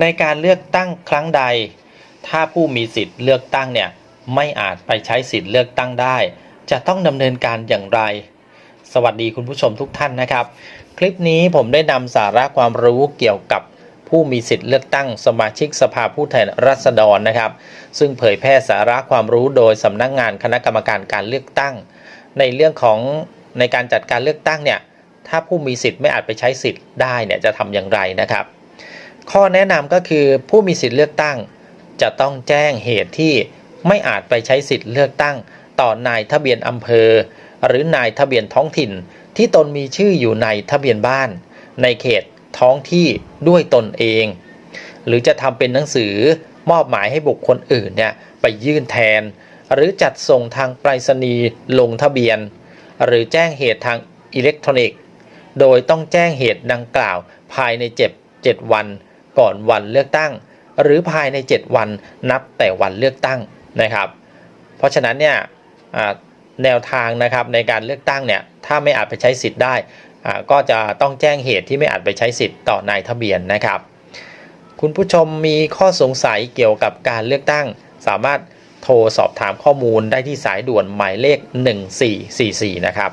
ในการเลือกตั้งครั้งใด ถ้าผู้มีสิทธิ์เลือกตั้งเนี่ยไม่อาจไปใช้สิทธิ์เลือกตั้งได้ จะต้องดำเนินการอย่างไร สวัสดีคุณผู้ชมทุกท่านนะครับ คลิปนี้ผมได้นำสาระความรู้เกี่ยวกับผู้มีสิทธิ์เลือกตั้งสมาชิกสภาผู้แทนราษฎรนะครับ ซึ่งเผยแพร่สาระความรู้โดยสำนักงานคณะกรรมการการเลือกตั้ง ในเรื่องของในการจัดการเลือกตั้งเนี่ยถ้าผู้มีสิทธิ์ไม่อาจไปใช้สิทธิ์ได้เนี่ยจะทำอย่างไรนะครับ ข้อแนะนำก็คือผู้มีสิทธิ์เลือกตั้ง จะต้องแจ้งเหตุที่ไม่อาจไปใช้สิทธิ์เลือกตั้ง ต่อนายทะเบียนอำเภอ หรือนายทะเบียนท้องถิ่น ที่ตนมีชื่ออยู่ในทะเบียนบ้าน ในเขตท้องที่ด้วยตนเอง หรือจะทำเป็นหนังสือมอบหมายให้บุคคลอื่นเนี่ยไปยื่นแทน หรือจัดส่งทางไปรษณีย์ลงทะเบียน หรือแจ้งเหตุทางอิเล็กทรอนิกส์ โดยต้องแจ้งเหตุดังกล่าวภายใน 7 7 วัน ก่อนวันเลือกตั้ง หรือภายใน 7 วันนับแต่วันเลือกตั้งนะครับ เพราะฉะนั้นเนี่ยแนวทางนะครับในการเลือกตั้งเนี่ยถ้าไม่อาจไปใช้สิทธิ์ได้ ก็จะต้องแจ้งเหตุที่ไม่อาจไปใช้สิทธิ์ต่อนายทะเบียนนะครับ คุณผู้ชมมีข้อสงสัยเกี่ยวกับการเลือกตั้ง สามารถโทรสอบถามข้อมูลได้ที่สายด่วนหมายเลข 1444 นะครับ